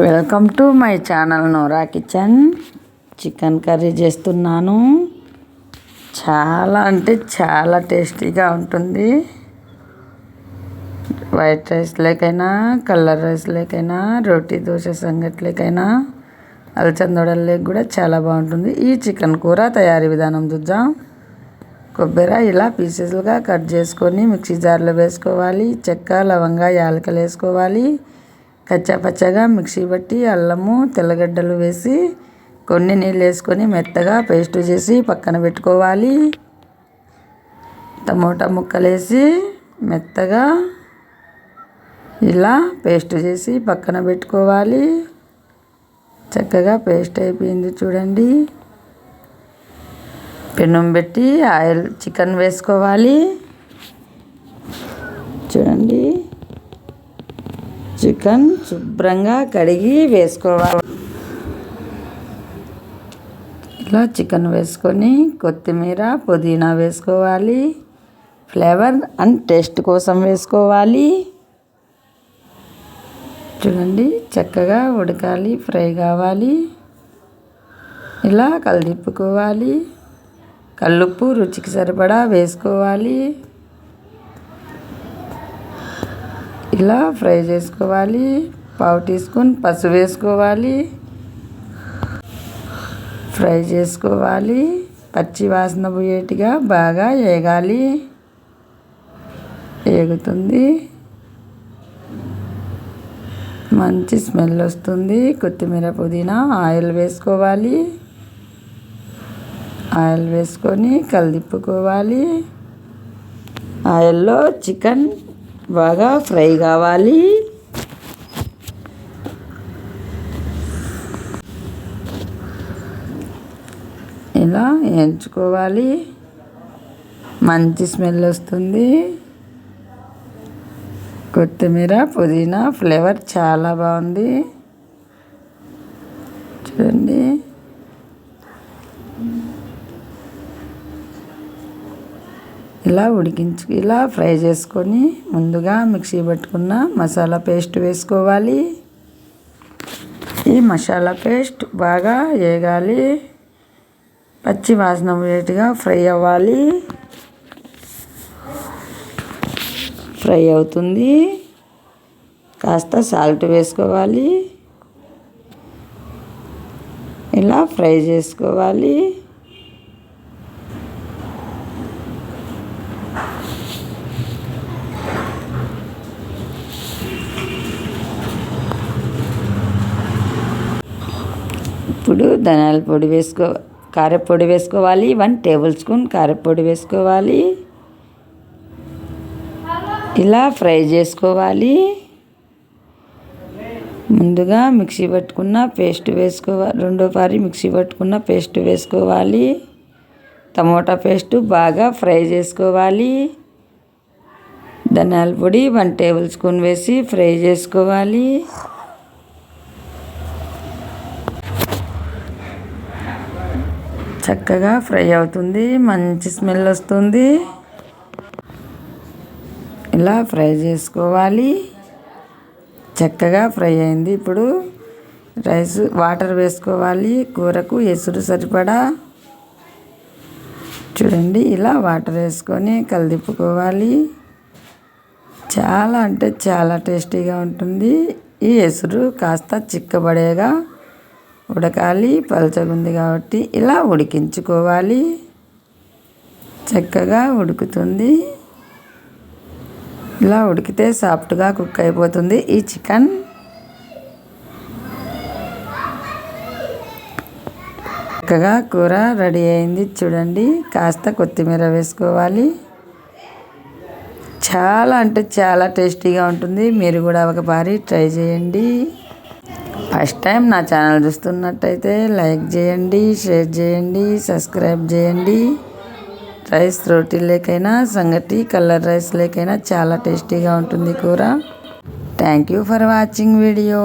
Welcome to my channel Nora kitchen chicken curry చేస్తున్నాను. చాలా అంటే చాలా టేస్టీగా ఉంటుంది. వైట్ రైస్ లేకైనా కలర్ రైస్ లేకైనా రోటీ దోశ సంగట్లేకైనా అలచందొడలేక కూడా చాలా బాగుంటుంది. ఈ చికెన్ కూర తయారీ విధానం చూద్దాం. కొబ్బరి ఇలా పీసెస్లుగా కట్ చేసుకొని మిక్సీ జార్లో వేసుకోవాలి. చెక్క లవంగా యాలకలు వేసుకోవాలి. కచ్చాపచ్చగా మిక్సీ పట్టి అల్లము తెల్లగడ్డలు వేసి కొన్ని నీళ్ళు వేసుకొని మెత్తగా పేస్ట్ చేసి పక్కన పెట్టుకోవాలి. టమోటా ముక్కలు వేసి మెత్తగా ఇలా పేస్ట్ చేసి పక్కన పెట్టుకోవాలి. చక్కగా పేస్ట్ అయిపోయింది చూడండి. పెనం పెట్టి ఆయిల్ చికెన్ వేసుకోవాలి. చూడండి. చికెన్ శుభ్రంగా కడిగి వేసుకోవాలి. ఇలా చికెన్ వేసుకొని కొత్తిమీర పుదీనా వేసుకోవాలి. ఫ్లేవర్ అండ్ టేస్ట్ కోసం వేసుకోవాలి. చూడండి చక్కగా ఉడకాలి ఫ్రై కావాలి. ఇలా కలిదిప్పుకోవాలి. కల్లుప్పు రుచికి సరిపడా వేసుకోవాలి. ఇలా ఫ్రై చేసుకోవాలి. పావు టీ స్పూన్ పసుపు వేసుకోవాలి. ఫ్రై చేసుకోవాలి. పచ్చి వాసన పోయేట్టుగా బాగా వేగాలి వేగుతుంది మంచి స్మెల్ వస్తుంది. కొత్తిమీర పుదీనా ఆయిల్ వేసుకోవాలి. ఆయిల్ వేసుకొని కలిదిప్పుకోవాలి. ఆయిల్లో చికెన్ బాగా ఫ్రై కావాలి. ఇలా ఎంచుకోవాలి. మంచి స్మెల్ వస్తుంది. కొత్తిమీర పుదీనా ఫ్లేవర్ చాలా బాగుంది. చూడండి. ఇలా ఉడికించు ఇలా ఫ్రై చేసుకొని ముందుగా మిక్సీ పట్టుకున్న మసాలా పేస్ట్ వేసుకోవాలి. ఈ మసాలా పేస్ట్ బాగా వేగాలి. పచ్చి వాసన వేటుగా ఫ్రై అవ్వాలి. ఫ్రై అవుతుంది. కాస్త సాల్ట్ వేసుకోవాలి. ఇలా ఫ్రై చేసుకోవాలి. ఇప్పుడు ధనియాల పొడి వేసుకో కారపొడి వేసుకోవాలి వన్ టేబుల్ స్పూన్ కారపొడి వేసుకోవాలి. ఇలా ఫ్రై చేసుకోవాలి. ముందుగా మిక్సీ పట్టుకున్న పేస్ట్ వేసుకోవాలి రెండో పారి మిక్సీ పట్టుకున్న పేస్ట్ వేసుకోవాలి. టమోటా పేస్ట్ బాగా ఫ్రై చేసుకోవాలి. ధనియాల పొడి వన్ టేబుల్ స్పూన్ వేసి ఫ్రై చేసుకోవాలి. చక్కగా ఫ్రై అవుతుంది మంచి స్మెల్ వస్తుంది. ఇలా ఫ్రై చేసుకోవాలి. చక్కగా ఫ్రై అయింది ఇప్పుడు. రైస్ వాటర్ వేసుకోవాలి. కూరకు ఎసురు సరిపడా. చూడండి ఇలా వాటర్ వేసుకొని కలిదిప్పుకోవాలి. చాలా అంటే చాలా టేస్టీగా ఉంటుంది. ఈ ఎసురు కాస్త చిక్కబడేగా ఉడకాలి పలచగుంది కాబట్టి ఇలా ఉడికించుకోవాలి. చక్కగా ఉడుకుతుంది. ఇలా ఉడికితే సాఫ్ట్గా కుక్ అయిపోతుంది ఈ చికెన్. చక్కగా కూర రెడీ అయింది చూడండి. కాస్త కొత్తిమీర వేసుకోవాలి. చాలా అంటే చాలా టేస్టీగా ఉంటుంది. మీరు కూడా ఒకసారి ట్రై చేయండి. ఫస్ట్ టైం నా ఛానల్ చూస్తున్నట్టయితే లైక్ చేయండి షేర్ చేయండి సబ్స్క్రైబ్ చేయండి. రైస్ రోటీ లేకైనా సంగటి కలర్ రైస్ లేకైనా చాలా టేస్టీగా ఉంటుంది కూర. Thank you for watching video